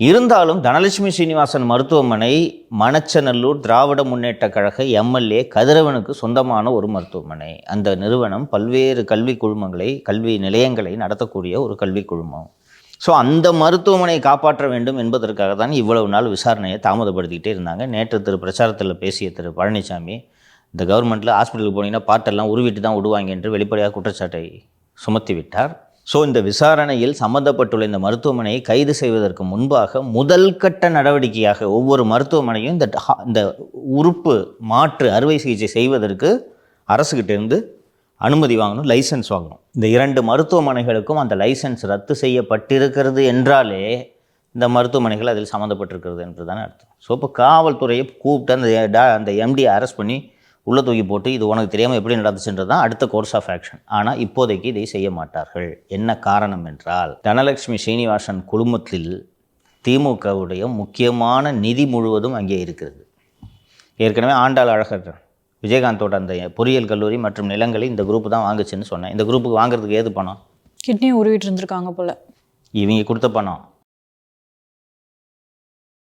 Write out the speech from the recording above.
இருந்தாலும் தனலட்சுமி சீனிவாசன் மருத்துவமனை மணச்சநல்லூர் திராவிட முன்னேற்ற கழக எம்எல்ஏ கதிரவனுக்கு சொந்தமான ஒரு மருத்துவமனை. அந்த நிறுவனம் பல்வேறு கல்வி குழுமங்களை கல்வி நிலையங்களை நடத்தக்கூடிய ஒரு கல்வி குழுமம். ஸோ அந்த மருத்துவமனையை காப்பாற்ற வேண்டும் என்பதற்காக தான் இவ்வளவு நாள் விசாரணையை தாமதப்படுத்திக்கிட்டே இருந்தாங்க. நேற்று திரு பிரச்சாரத்தில் பேசிய திரு பழனிசாமி இந்த கவர்மெண்ட்டில் ஹாஸ்பிட்டலுக்கு போனீங்கன்னா பாட்டெல்லாம் உருவிட்டு தான் விடுவாங்க என்று வெளிப்படையாக குற்றச்சாட்டை சுமத்தி விட்டார் ஸோ இந்த விசாரணையில் சம்மந்தப்பட்டுள்ள இந்த மருத்துவமனையை கைது செய்வதற்கு முன்பாக முதல் கட்ட நடவடிக்கையாக ஒவ்வொரு மருத்துவமனையும் இந்த இந்த உறுப்பு மாற்று அறுவை சிகிச்சை செய்வதற்கு அரசுக்கிட்டேருந்து அனுமதி வாங்கணும் லைசன்ஸ் வாங்கணும். இந்த இரண்டு மருத்துவமனைகளுக்கும் அந்த லைசன்ஸ் ரத்து செய்யப்பட்டிருக்கிறது என்றாலே இந்த மருத்துவமனைகள் அதில் சம்மந்தப்பட்டிருக்கிறது என்று தானே அர்த்தம். ஸோ இப்போ காவல்துறையை கூப்பிட்டு அந்த அந்த எம்டியை அரெஸ்ட் பண்ணி உள்ள தூக்கி போட்டு இது உனக்கு தெரியாமல் எப்படி நடந்துச்சுன்றது தான் அடுத்த கோர்ஸ் ஆஃப் ஆக்ஷன் ஆனால் இப்போதைக்கு இதை செய்ய மாட்டார்கள். என்ன காரணம் என்றால் தனலட்சுமி ஸ்ரீனிவாசன் குழுமத்தில் திமுகவுடைய முக்கியமான நிதி முழுவதும் அங்கே இருக்கிறது. ஏற்கனவே ஆண்டாள் அழகர் விஜயகாந்தோட அந்த பொறியியல் கல்லூரி மற்றும் நிலங்களை இந்த குரூப் தான் வாங்குச்சுன்னு சொன்னேன். இந்த குரூப்புக்கு வாங்குறதுக்கு ஏது பணம்? கிட்னியை உருவிட்டு இருந்திருக்காங்க போல. இவங்க கொடுத்த பணம்.